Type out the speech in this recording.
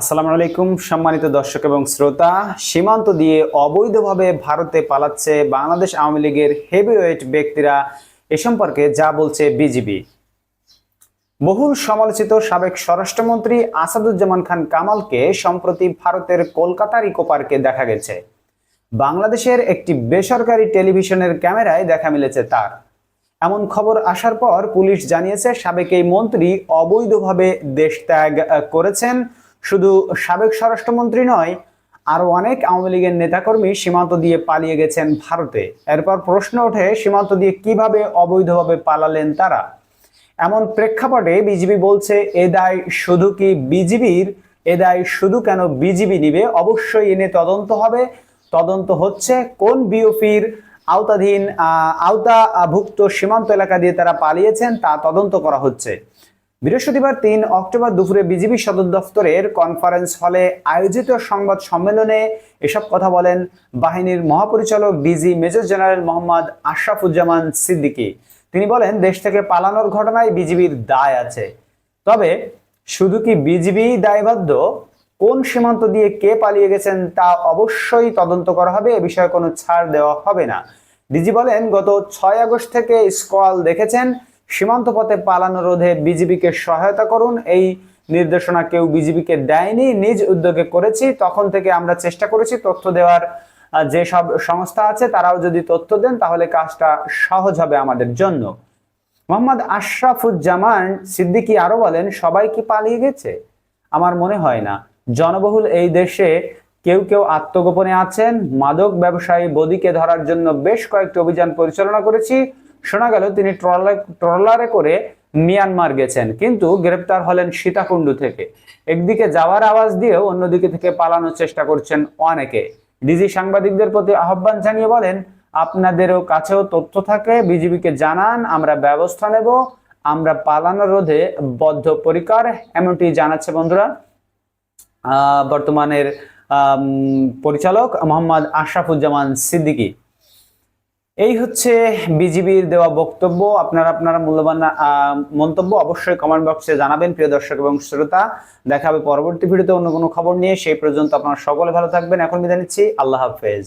আসসালামু আলাইকুম, সম্মানিত দর্শক এবং শ্রোতা। সীমান্ত দিয়ে অবৈধভাবে ভারতে পালাচ্ছে বাংলাদেশ আওয়ামী লীগের হেভিওয়েট ব্যক্তিরা। এ সম্পর্কে যা বলছে বিজিবি। বহুল সমালোচিত সাবেক স্বরাষ্ট্রমন্ত্রী আসাদুজ্জামান খান কামালকে সম্প্রতি ভারতের কলকাতার ইকো পার্কে দেখা গেছে। বাংলাদেশের একটি বেসরকারি টেলিভিশনের ক্যামেরায় দেখা মিলেছে তার। এমন খবর আসার পর পুলিশ জানিয়েছে, সাবেক এই মন্ত্রী অবৈধভাবে দেশ ত্যাগ করেছেন। শুধু সাবেক স্বরাষ্ট্রমন্ত্রী নয় আরও অনেক আওয়ামী লীগের নেতাকর্মী সীমান্ত দিয়ে পালিয়ে গেছেন ভারতে। এরপর প্রশ্ন ওঠে, সীমান্ত দিয়ে কীভাবে অবৈধভাবে পালালেন তারা? এমন প্রেক্ষাপটে বিজিবি বলছে, এ দায় শুধু কি বিজিবির? এ দায় শুধু কেন বিজিবি নিবে? অবশ্যই এনে তদন্ত হবে। তদন্ত হচ্ছে কোন বিওপির আওতাধীন আওতাভুক্ত সীমান্ত এলাকা দিয়ে তারা পালিয়েছেন তা তদন্ত করা হচ্ছে। বৃহস্পতিবার তিন অক্টোবর দুপুরে বিজিবি সদর দফতরের কনফারেন্স হলে আয়োজিত সংবাদ সম্মেলনে এসব কথা বলেন বাহিনীর মহাপরিচালক DG major general Mohammad Ashrafuzzaman Siddiqui. তিনি বলেন, দেশ থেকে পালানোর ঘটনায় বিজিবির দায় আছে। তবে শুধু কি বিজিবি দায়বদ্ধ? কোন সীমান্ত দিয়ে কে পালিয়ে গেছেন তা অবশ্যই তদন্ত করা হবে, এ বিষয়ে কোনো ছাড় দেওয়া হবে না। ডিজি বলেন, গত ছয় আগস্ট থেকে স্কোয়াল দেখেছেন সীমান্ত পথে পালানো রোধে বিজিবিকে সহায়তা করুন। এই নির্দেশনা কেউ বিজিবিকে দেয়নি। নিজ উদ্যোগে করেছি। তখন থেকে আমরা চেষ্টা করেছি তথ্য দেওয়ার। যে সব সংস্থা আছে, তারাও যদি তথ্য দেন, তাহলে কাজটা সহজ হবে আমাদের জন্য। মোহাম্মদ আশরাফুজ্জামান সিদ্দিকী আরও বলেন, সবাই কি পালিয়ে গেছে? আমার মনে হয় না। জনবহুল এই দেশে কেউ কেউ আত্মগোপনে আছেন। মাদক ব্যবসায়ী বদিকে ধরার জন্য বেশ কয়েকটি অভিযান পরিচালনা করেছি। শোনা গেল তিনি ট্রলারে ট্রলারে করে মিয়ানমার গেছেন, কিন্তু গ্রেপ্তার হলেন সীতাকুণ্ডু থেকে। একদিকে যাওয়ার আওয়াজ দিয়েও অন্যদিকে থেকে পালানোর চেষ্টা করছেন অনেকে। ডিজি সাংবাদিকদের প্রতি আহ্বান জানিয়ে বলেন, আপনাদেরও কাছেও তথ্য থাকে, বিজিবিকে জানান, আমরা ব্যবস্থা নেব, আমরা পালানো রোধে বদ্ধপরিকর। এমনটি জানাচ্ছে বন্ধুরা বর্তমানের পরিচালক মোহাম্মদ আশরাফুজ্জামান সিদ্দিকী। এই হচ্ছে বিজিবির দেওয়া বক্তব্য। আপনারা আপনারা মূল্যবান মন্তব্য অবশ্যই কমেন্ট বক্সে জানাবেন, প্রিয় দর্শক এবং শ্রোতা। দেখা হবে পরবর্তী ভিডিওতে অন্য কোনো খবর নিয়ে। সেই পর্যন্ত আপনারা সকলে ভালো থাকবেন। এখন বিদায় নিচ্ছি। আল্লাহ হাফেজ।